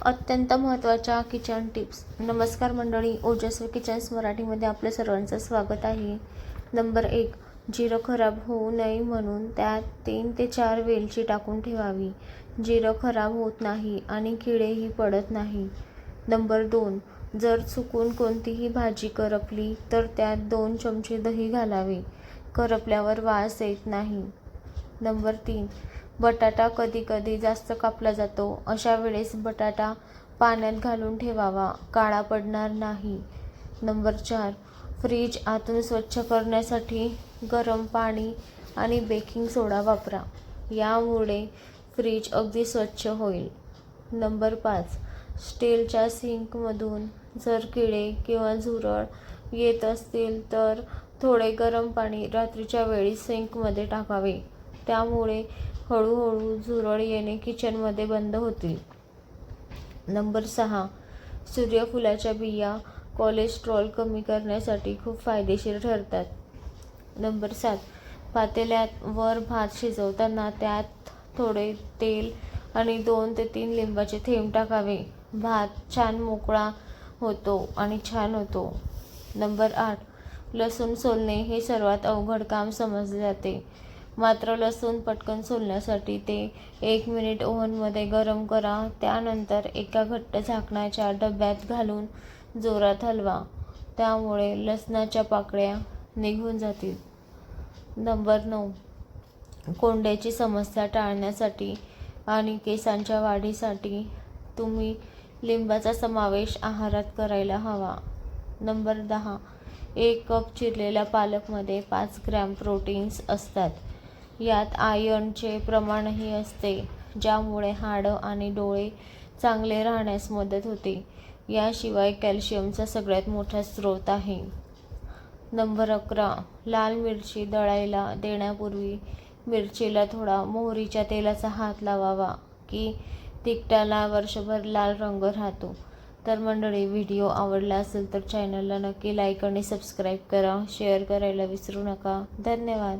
अत्यंत महत्त्वाच्या kitchen tips. नमस्कार मंडळी ओजस्वी किचन्स मराठीमध्ये आपल्या सर्वांचं स्वागत आहे. नंबर एक जिरं खराब होऊ नये म्हणून त्यात तीन ते चार वेलची टाकून ठेवावी. जिरं खराब होत नाही आणि किडेही पडत नाही. नंबर दोन जर चुकून कोणतीही भाजी करपली तर त्यात दोन चमचे दही घालावे. करपल्यावर वास येत नाही. नंबर तीन बटाटा कधीकधी जास्त कापला जातो. अशा वेळेस बटाटा पाण्यात घालून ठेवावा. काळा पडणार नाही. नंबर चार. फ्रीज आतून स्वच्छ करण्यासाठी गरम पाणी आणि बेकिंग सोडा वापरा. यामुळे फ्रीज अगदी स्वच्छ होईल. नंबर पाच. स्टीलच्या सिंकमधून जर किडे किंवा झुरळ येत असतील तर थोडे गरम पाणी रात्रीच्या वेळी सिंकमध्ये टाकावे. त्यामुळे हळूहळू झुरळ येणे किचनमध्ये बंद होतील नंबर सहा सूर्यफुलाच्या बिया कोलेस्ट्रॉल कमी करण्यासाठी खूप फायदेशीर ठरतात. नंबर सात पातेल्यात वर भात शिजवताना त्यात थोडे तेल आणि दोन ते तीन लिंबाचे थेंब टाकावे. भात छान मोकळा होतो आणि छान होतो. नंबर आठ लसूण सोलणे हे सर्वात अवघड काम समजले जाते. मात्र लसूण पटकन सोलण्यासाठी ते एक मिनिट ओव्हनमध्ये गरम करा. त्यानंतर एका घट्ट झाकणाच्या डब्यात घालून जोरात हलवा. त्यामुळे लसणाच्या पाकळ्या निघून जातील. नंबर नऊ. कोंड्याची समस्या टाळण्यासाठी आणि केसांच्या वाढीसाठी तुम्ही लिंबाचा समावेश आहारात करायला हवा. नंबर दहा. एक कप चिरलेल्या पालकमध्ये पाच ग्रॅम प्रोटीन्स असतात. यात आयर्नचे प्रमाणही असते ज्यामुळे हाडं आणि डोळे चांगले राहण्यास मदत होते. याशिवाय कॅल्शियमचा सगळ्यात मोठा स्रोत आहे. नंबर अकरा. लाल मिरची दळायला देण्यापूर्वी मिरचीला थोडा मोहरीच्या तेलाचा हात लावावा की तिकटाला वर्षभर लाल रंग राहतो. तर मंडळी व्हिडिओ आवडला असेल तर चॅनलला नक्की लाईक आणि सबस्क्राईब करा. शेअर करायला विसरू नका. धन्यवाद.